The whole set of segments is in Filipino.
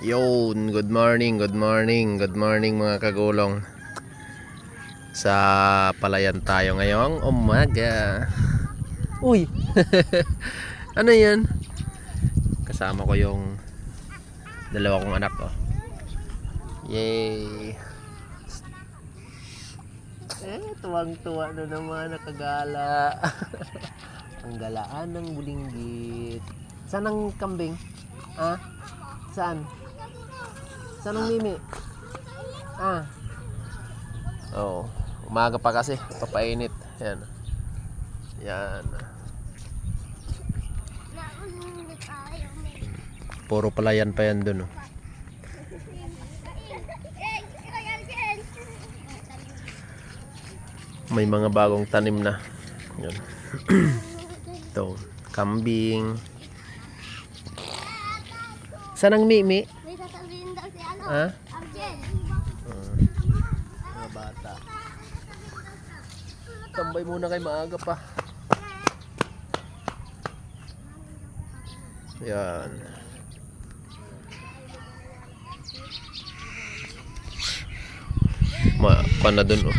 Yun, good morning, good morning, good morning mga kagulong. Sa palayan tayo ngayong umaga. Uy! ano yan? Kasama ko yung dalawa kong anak ko. Yay! Eh, tuwang-tuwa na naman, nakagala. ang galaan ng bulinggit. Saan ang kambing? Ha? Saan? Saan ang mimi? Ah. Oo. Umaga pa kasi. Papainit. Yan. Yan. Puro palayan pa yan dun. Oh. May mga bagong tanim na. Yan. Ito. Kambing. Saan ang mimi? May sasabihin daw si ano? Ha? Ah, mga bata. Tambay muna kay maaga pa. Yan. Ma, na dun oh.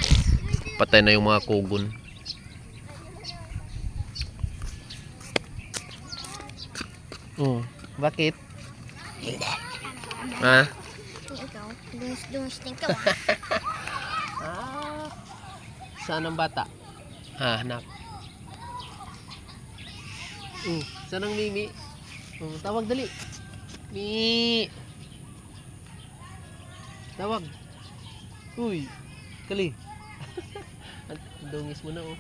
Patay na yung mga kugon. Oh, bakit? Ha? Dumis-dumis ka ba? Ah, saan ang bata? Ha, anak. Oh, saan ang Mimi? Oh, tawag dali. Mi. Tawag. Uy, kali. Dungis mo na oh.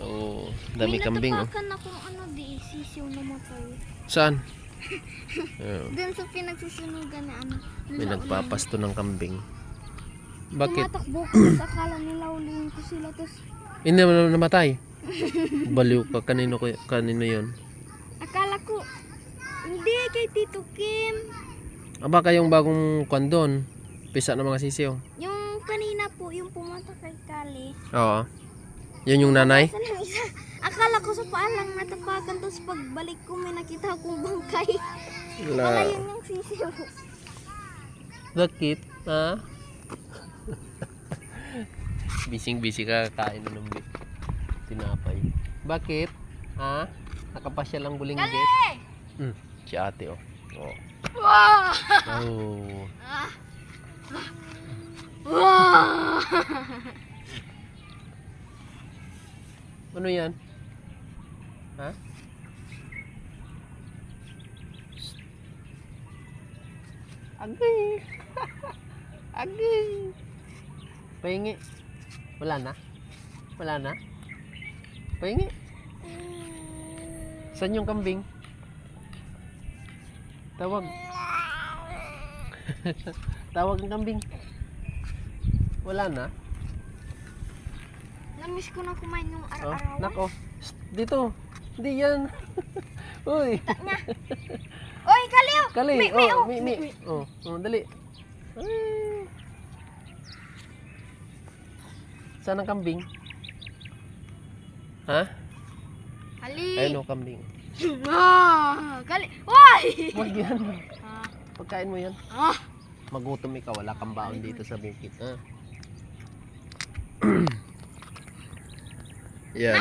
Oh, dami kambing oh. May natapakan akong ano di, sisiw na matay. Saan? Oh, Doon sa pinagsusunugan na ano. may nagpapasto ng kambing. Bakit? Tumatakbo ko, akala nila ulihin ko sila, tapos Hindi naman namatay. Baliw ka kanino ko kanino 'yon? akala ko, hindi, kay Tito Kim. Aba kayong bagong kwan Pisa ng mga sisiyo. Yung kanina po, yung pumunta kay Kali. Oo. Yun yung nanay? Isa? Akala ko sa paalang natapakan, tapos pagbalik ko may nakita akong bangkay. Wala La. yun yung sisiw. Bakit? Ha? Bising busy ka kain ng bi- tinapay. Bakit? Ha? Nakapasya lang bulinggit? Hmm. Si ate oh. Oh. Wow! Oh. Wow! Ano yan? Ha? Agay! Agay! Pahingi. Wala na? Wala na? Pahingi. Saan yung kambing? Tawag. Tawag ang kambing. Wala na? Namiss ko na kumain yung Oh, araw-araw. nako. Dito. Hindi yan. Uy. Oy, Kaliw! Kali. Mi, mi, oh, oh, mi, mi. Oh, oh, dali. Ay. Saan ang kambing? Ha? Kali! Ayun oh, kambing. Ah, Kali! Oy! Wag yan. Ah, Pagkain mo yan. ah. Magutom ikaw. Wala kang baon dito sa bukid. Ha? yan.